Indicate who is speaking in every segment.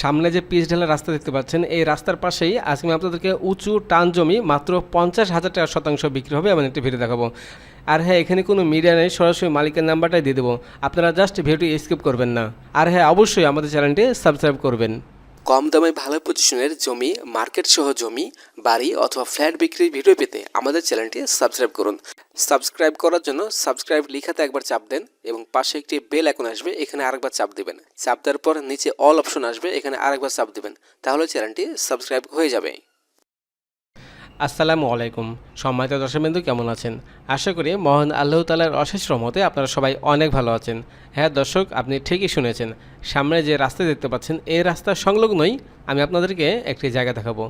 Speaker 1: সামনে যে পিচ ঢালা রাস্তা দেখতে পাচ্ছেন, এই রাস্তার পাশেই আজকে আমি আপনাদেরকে উঁচু টান জমি মাত্র পঞ্চাশ হাজার টাকা শতাংশ বিক্রি হবে এমন একটি ভিডিও দেখাবো। আর হ্যাঁ এখানে কোনো মিডিয়া নেই, সরাসরি মালিকের নাম্বারটাই দিয়ে দেবো। আপনারা জাস্ট ভিডিওটি স্কিপ করবেন না। আর হ্যাঁ অবশ্যই আমাদের চ্যানেলটি সাবস্ক্রাইব করবেন। কম দামে ভালো পজিশনের জমি মার্কেট সহ জমি, বাড়ি অথবা ফ্ল্যাট বিক্রির ভিডিও পেতে আমাদের চ্যানেলটি সাবস্ক্রাইব করুন। সাবস্ক্রাইব করার জন্য সাবস্ক্রাইব লিখাতে একবার চাপ দেন এবং পাশে একটি বেল এখন আসবে, এখানে আরেকবার চাপ দেবেন। চাপ দেওয়ার পর নিচে অল অপশন আসবে, এখানে আরেকবার চাপ দেবেন। তাহলে চ্যানেলটি সাবস্ক্রাইব হয়ে যাবে। আসসালামু আলাইকুম। সম্মানিত দর্শকবৃন্দু, কেমন আছেন? আশা করি মহান আল্লাহ তালার অশেষ রহমতে আপনারা সবাই অনেক ভালো আছেন। হ্যাঁ দর্শক, আপনি ঠিকই শুনেছেন। সামনে যে রাস্তা দেখতে পাচ্ছেন, এই রাস্তা সংলগ্নই আমি আপনাদেরকে একটি জায়গা দেখাবো।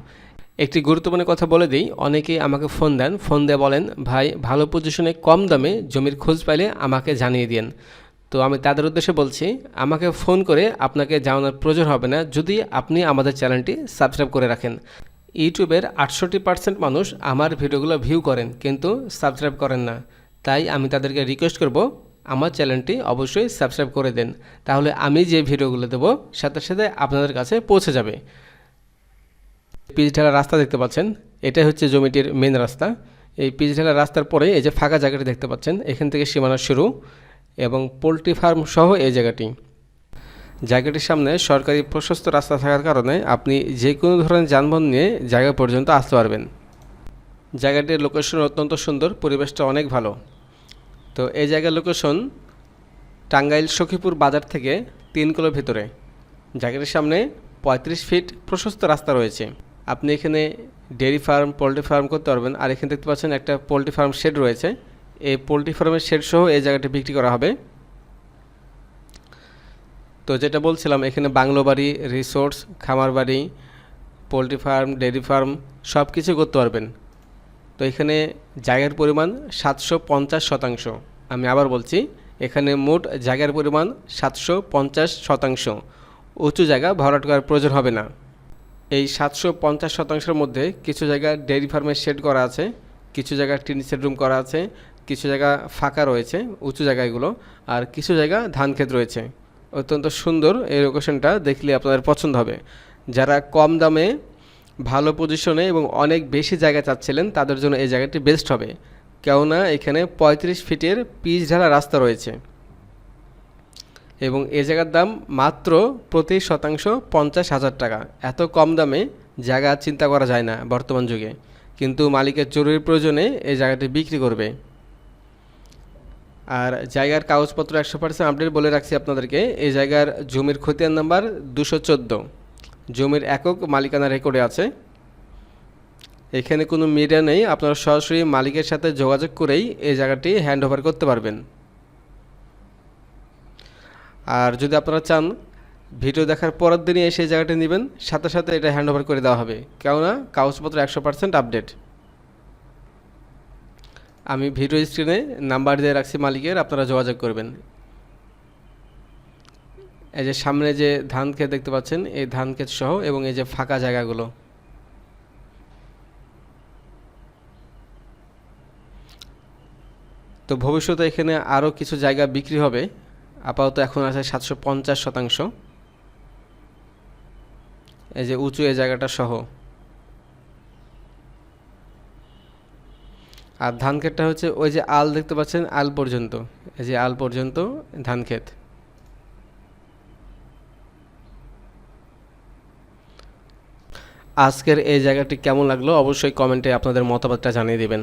Speaker 1: একটি গুরুত্বপূর্ণ কথা বলে দিই। অনেকেই আমাকে ফোন দেন। ফোন দিয়ে বলেন, ভাই, ভালো পজিশনে কম দামে জমির খোঁজ পাইলে আমাকে জানিয়ে দিন তো আমি তাদের উদ্দেশ্যে বলছি, আমাকে ফোন করে আপনাকে জানানোর প্রয়োজন হবে না। যদি আপনি আমাদের চ্যানেলটি সাবস্ক্রাইব করে রাখেন। ইউটিউবের আটষট্টি পার্সেন্ট মানুষ আমার ভিডিওগুলো ভিউ করেন, কিন্তু সাবস্ক্রাইব করেন না। তাই আমি তাদেরকে রিকোয়েস্ট করব, আমার চ্যানেলটি অবশ্যই সাবস্ক্রাইব করে দেন। তাহলে আমি যে ভিডিওগুলো দেবো, সাথে সাথে আপনাদের কাছে পৌঁছে যাবে। পিচ ঢালা রাস্তা দেখতে পাচ্ছেন। এটাই হচ্ছে জমিটির মেন রাস্তা। এই পিচ ঢালা রাস্তার পরে এই যে ফাঁকা জায়গাটি দেখতে পাচ্ছেন, এখান থেকে সীমানা শুরু এবং পোলট্রি ফার্ম সহ এই জায়গাটি। জায়গাটির সামনে সরকারি প্রশস্ত রাস্তা থাকার কারণে আপনি যে কোনো ধরনের যানবাহন নিয়ে জায়গা পর্যন্ত আসতে পারবেন। জায়গাটির লোকেশন অত্যন্ত সুন্দর, পরিবেশটা অনেক ভালো। তো এই জায়গার লোকেশন টাঙ্গাইল সখীপুর বাজার থেকে তিন কিলো ভিতরে। জায়গাটির সামনে পঁয়ত্রিশ ফিট প্রশস্ত রাস্তা রয়েছে। আপনি এখানে ডেয়ারি ফার্ম পোলট্রি ফার্ম করতে পারবেন। আর এখানে দেখতে পাচ্ছেন একটা পোলট্রি ফার্ম শেড রয়েছে। এই পোলট্রি ফার্মের শেড সহ এই জায়গাটি বিক্রি করা হবে। তো যেটা বলছিলাম, এখানে বাংলো বাড়ি রিসোর্টস খামার বাড়ি পোলট্রি ফার্ম ডেয়ারি ফার্ম সব কিছু করতে পারবেন। তো এখানে জায়গার পরিমাণ সাতশো পঞ্চাশ শতাংশ। আমি আবার বলছি, এখানে মোট জায়গার পরিমাণ সাতশো পঞ্চাশ শতাংশ। উঁচু জায়গা, ভরাট করার প্রয়োজন হবে না। এই সাতশো পঞ্চাশ শতাংশের মধ্যে কিছু জায়গা ডেয়ারি ফার্মের শেড করা আছে, কিছু জায়গা টিন শেড রুম করা আছে, কিছু জায়গা ফাঁকা রয়েছে, উঁচু জায়গাগুলো, আর কিছু জায়গা ধান ক্ষেত রয়েছে। অত্যন্ত সুন্দর এই লোকেশনটা দেখলে আপনাদের পছন্দ হবে। যারা কম দামে, ভালো পজিশনে এবং অনেক বেশি জায়গা চাচ্ছিলেন, তাদের জন্য এই জায়গাটি বেস্ট হবে। কেননা এখানে পঁয়ত্রিশ ফিটের পিচ ঢালা রাস্তা রয়েছে। এবং এই জায়গার দাম মাত্র প্রতি শতাংশ পঞ্চাশ হাজার টাকা। এত কম দামে জায়গা চিন্তা করা যায় না বর্তমান যুগে। কিন্তু মালিকের জরুরি প্রয়োজনে এই জায়গাটি বিক্রি করবে। আর জায়গার কাগজপত্র একশো পার্সেন্ট আপডেট বলে রাখছি আপনাদেরকে। এই জায়গার জমির খতিয়ান নাম্বার দুশো চোদ্দ। জমির একক মালিকানা রেকর্ডে আছে। এখানে কোনো মিডিয়া নেই। আপনারা সরাসরি মালিকের সাথে যোগাযোগ করেই এই জায়গাটি হ্যান্ড ওভার করতে পারবেন। আর যদি আপনারা চান ভিডিও দেখার পরের দিনই এসে জায়গাটি নেবেন, সাথে সাথে এটা হ্যান্ড ওভার করে দেওয়া হবে। কেননা কাগজপত্র একশো পার্সেন্ট আপডেট আমি ভিডিও স্ক্রিনে নাম্বার দিয়ে রাখছি মালিকের, আপনারা যোগাযোগ করবেন। এই যে সামনে যে ধান ক্ষেত দেখতে পাচ্ছেন, এই ধান ক্ষেত সহ এবং এই যে ফাঁকা জায়গাগুলো। তো ভবিষ্যতে এখানে আরও কিছু জায়গা বিক্রি হবে। আপাতত এখন আছে সাতশো পঞ্চাশ শতাংশ। এই যে উঁচু এই জায়গাটা সহ। আর ধান ক্ষেতটা হচ্ছে ওই যে আল দেখতে পাচ্ছেন, আল পর্যন্ত। এই যে আল পর্যন্ত ধান ক্ষেত। আজকের এই জায়গাটি কেমন লাগল অবশ্যই কমেন্টে আপনাদের মতামতটা জানিয়ে দেবেন।